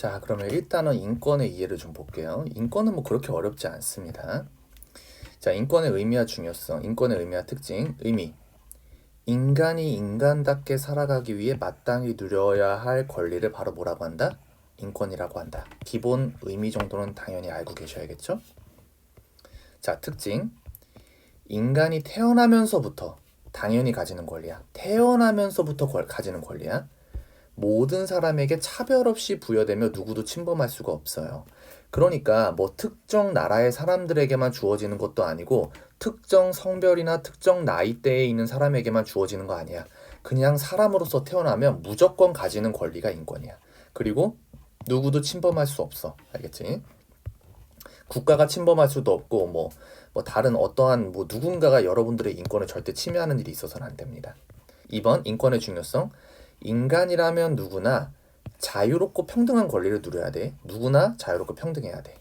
자, 그러면 일단은 인권의 이해를 좀 볼게요. 인권은 뭐 그렇게 어렵지 않습니다. 자, 인권의 의미와 중요성, 인권의 의미와 특징, 의미. 인간이 인간답게 살아가기 위해 마땅히 누려야 할 권리를 바로 뭐라고 한다? 인권이라고 한다. 기본 의미 정도는 당연히 알고 계셔야겠죠? 자, 특징. 인간이 태어나면서부터 당연히 가지는 권리야. 태어나면서부터 걸- 가지는 권리야. 모든 사람에게 차별 없이 부여되며 누구도 침범할 수가 없어요. 그러니까 뭐 특정 나라의 사람들에게만 주어지는 것도 아니고 특정 성별이나 특정 나이대에 있는 사람에게만 주어지는 거 아니야. 그냥 사람으로서 태어나면 무조건 가지는 권리가 인권이야. 그리고 누구도 침범할 수 없어. 알겠지? 국가가 침범할 수도 없고 뭐, 뭐 다른 어떠한 뭐 누군가가 여러분들의 인권을 절대 침해하는 일이 있어서는 안 됩니다. 2번 인권의 중요성. 인간이라면 누구나 자유롭고 평등한 권리를 누려야 돼. 누구나 자유롭고 평등해야 돼.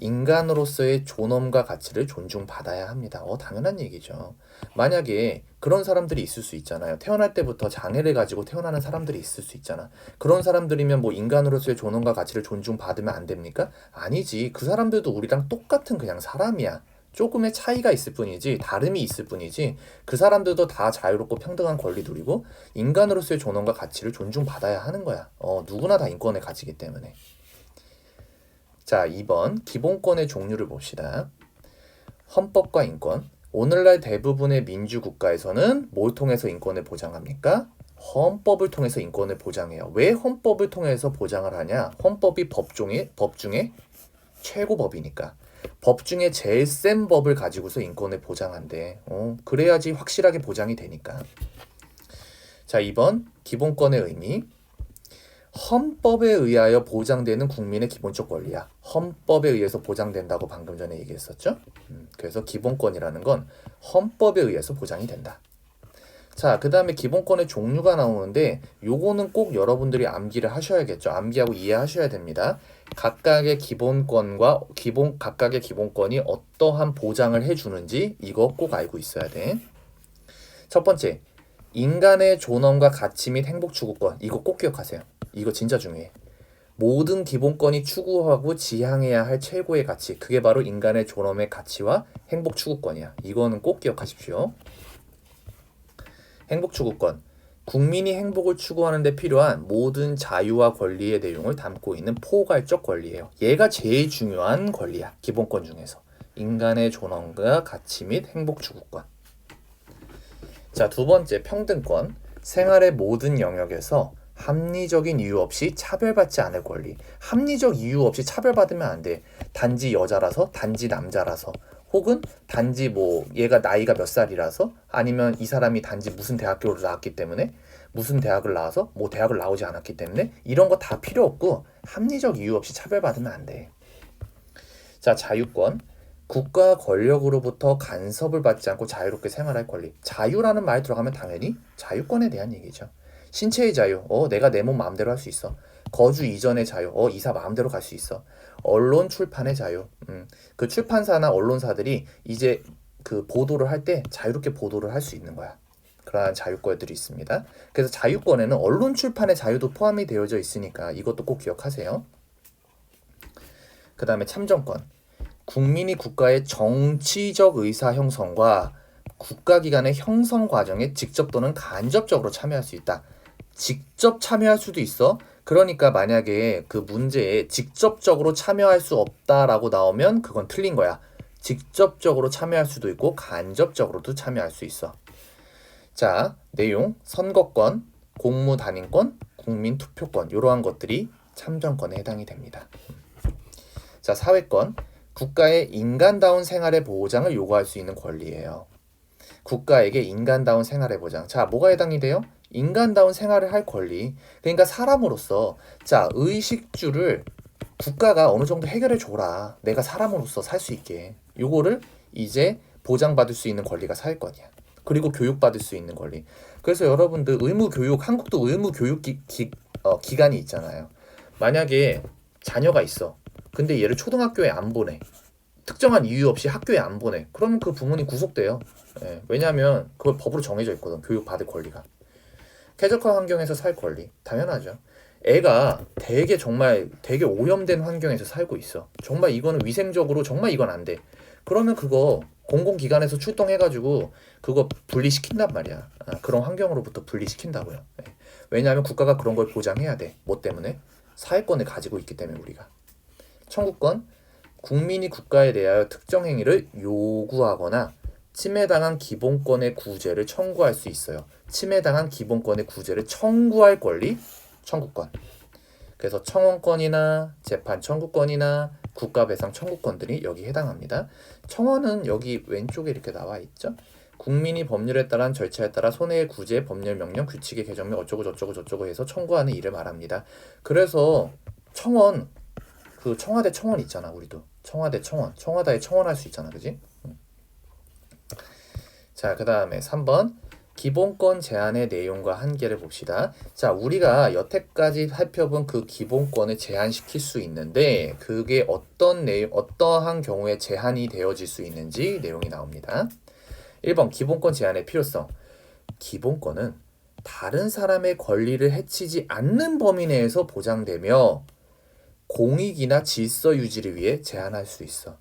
인간으로서의 존엄과 가치를 존중받아야 합니다. 어, 당연한 얘기죠. 만약에 그런 사람들이 있을 수 있잖아요. 태어날 때부터 장애를 가지고 태어나는 사람들이 있을 수 있잖아. 그런 사람들이면 뭐 인간으로서의 존엄과 가치를 존중받으면 안 됩니까? 아니지. 그 사람들도 우리랑 똑같은 그냥 사람이야. 조금의 차이가 있을 뿐이지, 다름이 있을 뿐이지, 그 사람들도 다 자유롭고 평등한 권리 누리고, 인간으로서의 존엄과 가치를 존중받아야 하는 거야. 어, 누구나 다 인권을 가지기 때문에. 자, 2번 기본권의 종류를 봅시다. 헌법과 인권. 오늘날 대부분의 민주 국가에서는 뭘 통해서 인권을 보장합니까? 헌법을 통해서 인권을 보장해요. 왜 헌법을 통해서 보장을 하냐? 헌법이 법 중에 법 중에 최고법이니까. 법 중에 제일 센 법을 가지고서 인권을 보장한대. 어, 그래야지 확실하게 보장이 되니까. 자, 2번 기본권의 의미. 헌법에 의하여 보장되는 국민의 기본적 권리야. 헌법에 의해서 보장된다고 방금 전에 얘기했었죠. 음, 그래서 기본권이라는 건 헌법에 의해서 보장이 된다. 자, 그 다음에 기본권의 종류가 나오는데 요거는 꼭 여러분들이 암기를 하셔야겠죠. 암기하고 이해하셔야 됩니다. 각각의 기본권과 기본 각각의 기본권이 어떠한 보장을 해주는지 이거 꼭 알고 있어야 돼. 첫 번째, 인간의 존엄과 가치 및 행복 추구권 이거 꼭 기억하세요. 이거 진짜 중요해. 모든 기본권이 추구하고 지향해야 할 최고의 가치 그게 바로 인간의 존엄의 가치와 행복 추구권이야. 이거는 꼭 기억하십시오. 행복 추구권 국민이 행복을 추구하는 데 필요한 모든 자유와 권리의 내용을 담고 있는 포괄적 권리예요. 얘가 제일 중요한 권리야. 기본권 중에서. 인간의 존엄과 가치 및 행복 추구권. 자, 두 번째 평등권. 생활의 모든 영역에서 합리적인 이유 없이 차별받지 않을 권리. 합리적 이유 없이 차별받으면 안 돼. 단지 여자라서, 단지 남자라서, 혹은 단지 뭐 얘가 나이가 몇 살이라서, 아니면 이 사람이 단지 무슨 대학교를 나왔기 때문에, 무슨 대학을 나와서 뭐 대학을 나오지 않았기 때문에 이런 거 다 필요 없고 합리적 이유 없이 차별받으면 안 돼. 자, 자유권. 국가 권력으로부터 간섭을 받지 않고 자유롭게 생활할 권리. 자유라는 말 들어가면 당연히 자유권에 대한 얘기죠. 신체의 자유. 어, 내가 내 몸 마음대로 할 수 있어. 거주 이전의 자유. 어, 이사 마음대로 갈 수 있어. 언론 출판의 자유. 음, 그 출판사나 언론사들이 이제 그 보도를 할 때 자유롭게 보도를 할 수 있는 거야. 그러한 자유권들이 있습니다. 그래서 자유권에는 언론 출판의 자유도 포함이 되어져 있으니까 이것도 꼭 기억하세요. 그 다음에 참정권. 국민이 국가의 정치적 의사 형성과 국가기관의 형성 과정에 직접 또는 간접적으로 참여할 수 있다. 직접 참여할 수도 있어. 그러니까 만약에 그 문제에 직접적으로 참여할 수 없다라고 나오면 그건 틀린 거야. 직접적으로 참여할 수도 있고 간접적으로도 참여할 수 있어. 자, 내용 선거권, 공무 단임권, 국민 투표권 이러한 것들이 참정권에 해당이 됩니다. 자, 사회권 국가의 인간다운 생활의 보장을 요구할 수 있는 권리예요. 국가에게 인간다운 생활의 보장. 자, 뭐가 해당이 돼요? 인간다운 생활을 할 권리. 그러니까 사람으로서 자, 의식주를 국가가 어느 정도 해결해 줘라. 내가 사람으로서 살 수 있게. 요거를 이제 보장받을 수 있는 권리가 사회권이야. 그리고 교육받을 수 있는 권리. 그래서 여러분들 의무 교육, 한국도 의무 교육 기, 기, 어, 기간이 있잖아요. 만약에 자녀가 있어. 근데 얘를 초등학교에 안 보내. 특정한 이유 없이 학교에 안 보내. 그러면 그 부모님 구속돼요. 예, 왜냐하면 그걸 법으로 정해져 있거든. 교육 받을 권리가. 쾌적한 환경에서 살 권리. 당연하죠. 애가 되게 정말 되게 오염된 환경에서 살고 있어. 정말 이거는 위생적으로 정말 이건 안 돼. 그러면 그거 공공기관에서 출동해가지고 그거 분리시킨단 말이야. 아, 그런 환경으로부터 분리시킨다고요. 네. 왜냐하면 국가가 그런 걸 보장해야 돼. 뭐 때문에? 사회권을 가지고 있기 때문에 우리가. 청구권 국민이 국가에 대하여 특정 행위를 요구하거나 침해당한 기본권의 구제를 청구할 수 있어요. 침해당한 기본권의 구제를 청구할 권리 청구권. 그래서 청원권이나 재판 청구권이나 국가배상 청구권들이 여기 해당합니다. 청원은 여기 왼쪽에 이렇게 나와 있죠. 국민이 법률에 따른 절차에 따라 손해의 구제, 법률 명령, 규칙의 개정 및 어쩌고 저쩌고 저쩌고 해서 청구하는 일을 말합니다. 그래서 청원 그 청와대 청원 있잖아 우리도 청와대 청원 청와대에 청원할 수 있잖아 그지? 응. 자, 그 다음에 3번. 기본권 제한의 내용과 한계를 봅시다. 자, 우리가 여태까지 살펴본 그 기본권을 제한시킬 수 있는데, 그게 어떤 내용, 어떠한 경우에 제한이 되어질 수 있는지 내용이 나옵니다. 1번. 기본권 제한의 필요성. 기본권은 다른 사람의 권리를 해치지 않는 범위 내에서 보장되며, 공익이나 질서 유지를 위해 제한할 수 있어.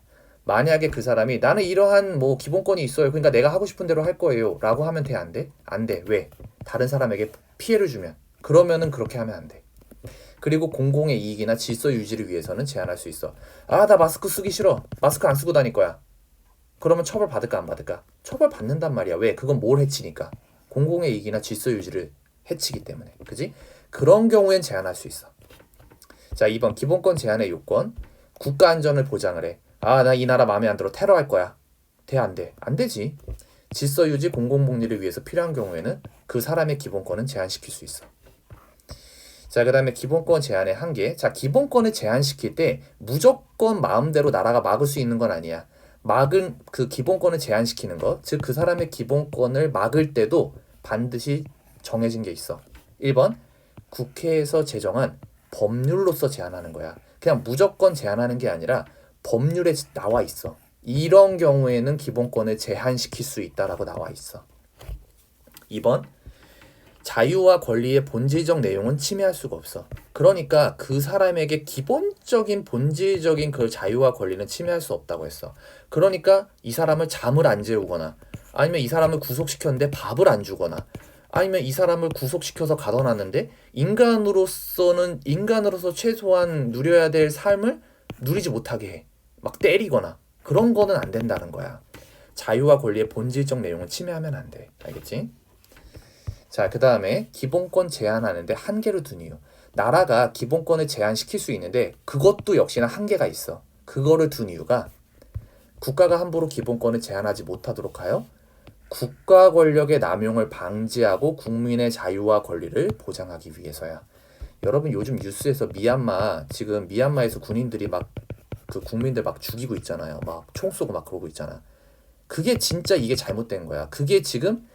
만약에 그 사람이 나는 이러한 뭐 기본권이 있어요. 그러니까 내가 하고 싶은 대로 할 거예요. 라고 하면 돼? 안 돼? 안 돼. 왜? 다른 사람에게 피해를 주면. 그러면은 그렇게 하면 안 돼. 그리고 공공의 이익이나 질서 유지를 위해서는 제한할 수 있어. 아, 나 마스크 쓰기 싫어. 마스크 안 쓰고 다닐 거야. 그러면 처벌 받을까 안 받을까? 처벌 받는단 말이야. 왜? 그건 뭘 해치니까. 공공의 이익이나 질서 유지를 해치기 때문에. 그지? 그런 경우엔 제한할 수 있어. 자, 2번 기본권 제한의 요건. 국가 안전을 보장을 해. 아, 나 이 나라 마음에 안 들어. 테러 할 거야. 돼, 안 돼? 안 되지. 질서 유지 공공복리를 위해서 필요한 경우에는 그 사람의 기본권은 제한시킬 수 있어. 자, 그 다음에 기본권 제한의 한계. 자, 기본권을 제한시킬 때 무조건 마음대로 나라가 막을 수 있는 건 아니야. 막은 그 기본권을 제한시키는 것, 즉 그 사람의 기본권을 막을 때도 반드시 정해진 게 있어. 1번, 국회에서 제정한 법률로서 제한하는 거야. 그냥 무조건 제한하는 게 아니라 법률에 나와 있어. 이런 경우에는 기본권을 제한시킬 수 있다라고 나와 있어. 2번 자유와 권리의 본질적 내용은 침해할 수가 없어. 그러니까 그 사람에게 기본적인 본질적인 그 자유와 권리는 침해할 수 없다고 했어. 그러니까 이 사람을 잠을 안 재우거나 아니면 이 사람을 구속시켰는데 밥을 안 주거나 아니면 이 사람을 구속시켜서 가둬놨는데 인간으로서는 인간으로서 최소한 누려야 될 삶을 누리지 못하게 해. 막 때리거나 그런 거는 안 된다는 거야. 자유와 권리의 본질적 내용은 침해하면 안 돼. 알겠지? 자, 그 다음에 기본권 제한하는데 한계를 둔 이유. 나라가 기본권을 제한시킬 수 있는데 그것도 역시나 한계가 있어. 그거를 둔 이유가 국가가 함부로 기본권을 제한하지 못하도록 하여 국가 권력의 남용을 방지하고 국민의 자유와 권리를 보장하기 위해서야. 여러분 요즘 뉴스에서 미얀마 지금 미얀마에서 군인들이 막 그 국민들 막 죽이고 있잖아요. 막 총 쏘고 막 그러고 있잖아. 그게 진짜 이게 잘못된 거야. 그게 지금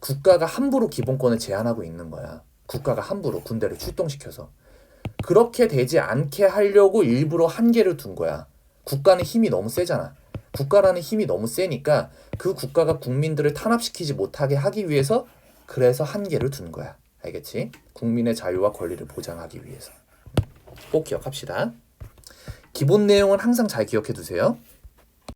국가가 함부로 기본권을 제한하고 있는 거야. 국가가 함부로 군대를 출동시켜서 그렇게 되지 않게 하려고 일부러 한계를 둔 거야. 국가는 힘이 너무 세잖아. 국가라는 힘이 너무 세니까 그 국가가 국민들을 탄압시키지 못하게 하기 위해서 그래서 한계를 둔 거야. 알겠지? 국민의 자유와 권리를 보장하기 위해서. 꼭 기억합시다. 기본 내용은 항상 잘 기억해 두세요.